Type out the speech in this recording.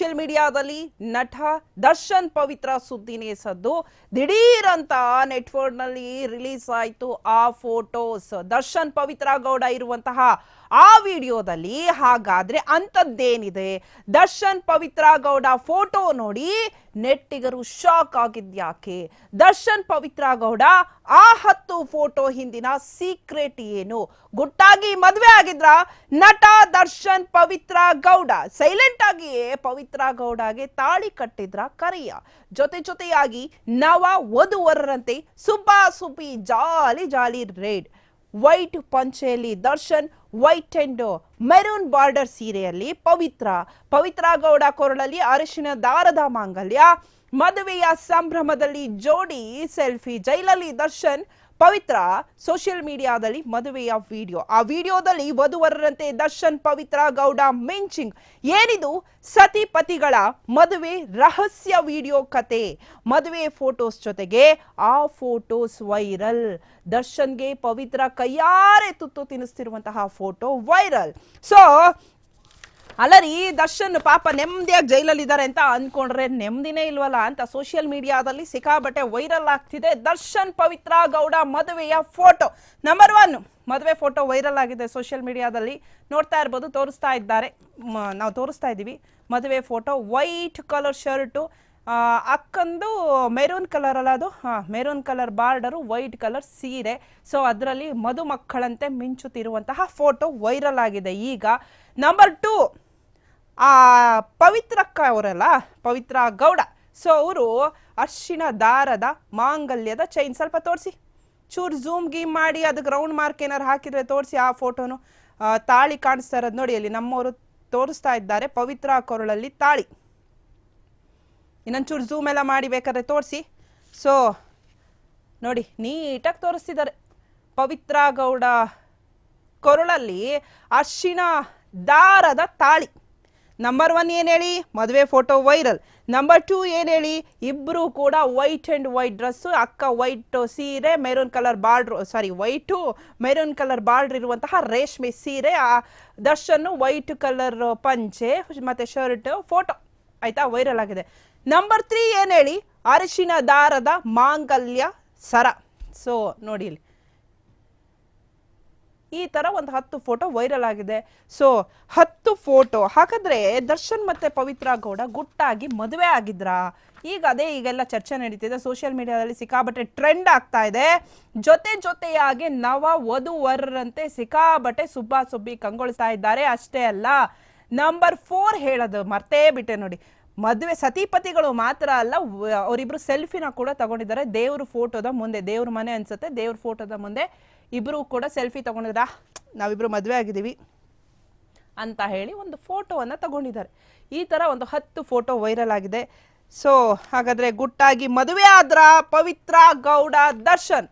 Social ಮೀಡಿಯಾದಲ್ಲಿ ನಟ ದರ್ಶನ್ ಪವಿತ್ರ ಸುದ್ದಿನೇ ಸದ್ದು ದಿಢೀರ್ ಅಂತ ನೆಟ್ವರ್ಕ್ನಲ್ಲಿ ರಿಲೀಸ್ ಆಯ್ತು ಆ ಫೋಟೋಸ್ ದರ್ಶನ್ ಪವಿತ್ರ ಗೌಡ ಇರುವಂತಹ ಆ ವಿಡಿಯೋದಲ್ಲಿ ಹಾಗಾದ್ರೆ ಅಂಥದ್ದೇನಿದೆ? ದರ್ಶನ್ ಪವಿತ್ರ ಗೌಡ ಫೋಟೋ ನೋಡಿ ನೆಟ್ಟಿಗರು ಶಾಕ್ ಆಗಿದ್ಯಾಕೆ ದರ್ಶನ್ ಪವಿತ್ರ ಗೌಡ ಆ ಹತ್ತು ಫೋಟೋ ಹಿಂದಿನ ಸೀಕ್ರೆಟ್ ಏನು? ಗುಟ್ಟಾಗಿ ಮದುವೆ ಆಗಿದ್ರ? ನಟ ದರ್ಶನ್ ಪವಿತ್ರ ಗೌಡ ಸೈಲೆಂಟ್ ಆಗಿಯೇ ಪವಿತ್ರ ಗೌಡಗೆ ತಾಳಿ ಕಟ್ಟಿದ್ರ ಕರೆಯ. ಜೊತೆ ಜೊತೆಯಾಗಿ ನವ ವಧುವರರಂತೆ ಸುಬ್ಬಾ ಸುಬ್ಬಿ ಜಾಲಿ ಜಾಲಿ ರೇಡ್. White ಪಂಚೆಯಲ್ಲಿ Darshan, white and maroon border ಸೀರೆಯಲ್ಲಿ Pavithra. Pavithra Gowda ಕೊರಳಲ್ಲಿ ಅರಿಶಿನ ದಾರದ ಮಾಂಗಲ್ಯ. ಮದುವೆಯ ಸಂಭ್ರಮದಲ್ಲಿ ಜೋಡಿ ಸೆಲ್ಫಿ, ಜೈಲಲ್ಲಿ ದರ್ಶನ್ ಪವಿತ್ರ ಸೋಷಿಯಲ್ ಮೀಡಿಯಾದಲ್ಲಿ ಮದುವೆಯ ವಿಡಿಯೋ. ಆ ವಿಡಿಯೋದಲ್ಲಿ ವಧುವರರಂತೆ ದರ್ಶನ್, ಪವಿತ್ರ, ಗೌಡ, ಮಿಂಚಿಂಗ್. ಏನಿದು? ಸತಿ ಪತಿಗಳ ಮದುವೆ ರಹಸ್ಯ ವಿಡಿಯೋ ಕತೆ. ಮದುವೆ ಫೋಟೋಸ್ ಜೊತೆಗೆ ಆ ಫೋಟೋಸ್ ವೈರಲ್. ದರ್ಶನ್ಗೆ ಪವಿತ್ರ ಕೈಯಾರೆ ತುತ್ತು ತಿನ್ನಿಸ್ತಿರುವಂತಹ ಫೋಟೋ ವೈರಲ್. ಸೊ ಅಲ್ಲ ರೀ ದರ್ಶನ್ ಪಾಪ ನೆಮ್ಮದಿಯಾಗಿ ಜೈಲಲ್ಲಿ ಇದ್ದಾರೆ ಅಂತ ಅನ್ಕೊಂಡ್ರೆ ನೆಮ್ಮದಿನೇ ಇಲ್ವಲ್ಲ ಅಂತ ಸೋಷಿಯಲ್ ಮೀಡಿಯಾದಲ್ಲಿ ಸಿಕ್ಕಾಬಟ್ಟೆ ವೈರಲ್ ಆಗ್ತಿದೆ. ದರ್ಶನ್ ಪವಿತ್ರ ಗೌಡ ಮದುವೆಯ ಫೋಟೋ ನಂಬರ್ ಒನ್ ಮದುವೆ ಫೋಟೋ ವೈರಲ್ ಆಗಿದೆ ಸೋಷಿಯಲ್ ಮೀಡಿಯಾದಲ್ಲಿ ನೋಡ್ತಾ ಇರ್ಬೋದು, ತೋರಿಸ್ತಾ ಇದ್ದಾರೆ. ನಾವು ತೋರಿಸ್ತಾ ಇದ್ದೀವಿ. ಮದುವೆ ಫೋಟೋ ವೈಟ್ ಕಲರ್ ಶರ್ಟು ಅಕ್ಕಂದು ಮೆರೂನ್ ಕಲರ್ ಅಲ್ಲ ಅದು? ಹಾಂ maroon colour border white colour ಸೀರೆ. ಸೊ ಅದರಲ್ಲಿ ಮಧುಮಕ್ಕಳಂತೆ ಮಿಂಚುತ್ತಿರುವಂತಹ ಫೋಟೋ ವೈರಲ್ ಆಗಿದೆ ಈಗ. ನಂಬರ್ ಟೂ ಆ ಪವಿತ್ರಕ್ಕ ಅವರಲ್ಲ, ಪವಿತ್ರ ಗೌಡ. ಸೊ ಅವರು ಅರ್ಶಿನ ದಾರದ ಮಾಂಗಲ್ಯದ ಚೈನ್ ಸ್ವಲ್ಪ ತೋರಿಸಿ. ಚೂರು ಝೂಮ್ ಗೀಮ್ ಮಾಡಿ ಅದಕ್ಕೆ ರೌಂಡ್ ಮಾರ್ಕ್ ಏನಾರು ಹಾಕಿದ್ರೆ ತೋರಿಸಿ ಆ ಫೋಟೋನು ತಾಳಿ ಕಾಣಿಸ್ತಾ ಇರೋದು ನೋಡಿ, ಅಲ್ಲಿ ನಮ್ಮವರು ತೋರಿಸ್ತಾ ಇದ್ದಾರೆ ಪವಿತ್ರ ಕೊರಳಲ್ಲಿ ತಾಳಿ. ಇನ್ನೊಂಚೂರು ಝೂಮ್ ಎಲ್ಲ ಮಾಡಿ ಬೇಕಾದ್ರೆ ತೋರಿಸಿ. ಸೊ ನೋಡಿ, ನೀಟಾಗಿ ತೋರಿಸ್ತಿದ್ದಾರೆ. ಪವಿತ್ರ ಗೌಡ ಕೊರಳಲ್ಲಿ ಅರ್ಶಿನ ದಾರದ ತಾಳಿ. ನಂಬರ್ ಒನ್ ಏನು ಹೇಳಿ? ಮದುವೆ ಫೋಟೋ ವೈರಲ್ ನಂಬರ್ ಟೂ ಏನು ಹೇಳಿ? ಇಬ್ಬರು ಕೂಡ ವೈಟ್ ಆ್ಯಂಡ್ ವೈಟ್ ಡ್ರೆಸ್ಸು ಅಕ್ಕ ವೈಟ್ ಸೀರೆ maroon colour border sorry white maroon colour border ಇರುವಂತಹ ರೇಷ್ಮೆ ಸೀರೆ, ಆ ದರ್ಶನ್ನು ವೈಟ್ ಕಲರ್ ಪಂಚೆ, ಮತ್ತು ಶರ್ಟ್ ಫೋಟೋ ಆಯಿತಾ? ವೈರಲ್ ಆಗಿದೆ. ನಂಬರ್ ತ್ರೀ ಏನು ಹೇಳಿ? ಅರಿಶಿನ ದಾರದ ಮಾಂಗಲ್ಯ ಸರ. ಸೊ ನೋಡಿ ಈ ತರ ಒಂದು ಹತ್ತು ಫೋಟೋ ವೈರಲ್ ಆಗಿದೆ. ಸೊ ಹತ್ತು ಫೋಟೋ ಹಾಗಾದ್ರೆ ದರ್ಶನ್ ಮತ್ತೆ ಪವಿತ್ರ ಗೌಡ ಗುಟ್ಟಾಗಿ ಮದುವೆ ಆಗಿದ್ರಾ? ಈಗ ಅದೇ ಈಗೆಲ್ಲ ಚರ್ಚೆ ನಡೀತಿದೆ. ಸೋಷಿಯಲ್ ಮೀಡಿಯಾದಲ್ಲಿ ಸಿಕ್ಕಾಬಟ್ಟೆ ಟ್ರೆಂಡ್ ಆಗ್ತಾ ಇದೆ. ಜೊತೆ ಜೊತೆಯಾಗಿ ನವ ವಧುವರರಂತೆ ಸಿಕ್ಕಾಬಟ್ಟೆ ಸುಬ್ಬಾ ಸುಬ್ಬಿ ಕಂಗೊಳಿಸ್ತಾ ಇದ್ದಾರೆ. ಅಷ್ಟೇ ಅಲ್ಲ ನಂಬರ್ ಫೋರ್ ಹೇಳೋದು ಮರ್ತೇ ಬಿಟ್ಟೆ ನೋಡಿ. ಮದುವೆ ಸತಿಪತಿಗಳು ಮಾತ್ರ ಅಲ್ಲ, ಅವರಿಬ್ರು ಸೆಲ್ಫಿನ ಕೂಡ ತಗೊಂಡಿದ್ದಾರೆ. ದೇವ್ರ ಫೋಟೋದ ಮುಂದೆ, ದೇವ್ರ ಮನೆ ಅನ್ಸುತ್ತೆ, ದೇವ್ರ ಫೋಟೋದ ಮುಂದೆ ಇಬ್ರು ಕೂಡ ಸೆಲ್ಫಿ ತಗೊಂಡಿದ್ರ ನಾವಿಬ್ರು ಮದುವೆ ಆಗಿದ್ದೀವಿ ಅಂತ ಹೇಳಿ ಒಂದು ಫೋಟೋವನ್ನು ತಗೊಂಡಿದ್ದಾರೆ. ಈ ಥರ ಒಂದು ಹತ್ತು ಫೋಟೋ ವೈರಲ್ ಆಗಿದೆ. ಸೊ ಹಾಗಾದ್ರೆ ಗುಟ್ಟಾಗಿ ಮದುವೆ ಆದ್ರ ಪವಿತ್ರ ಗೌಡ ದರ್ಶನ್.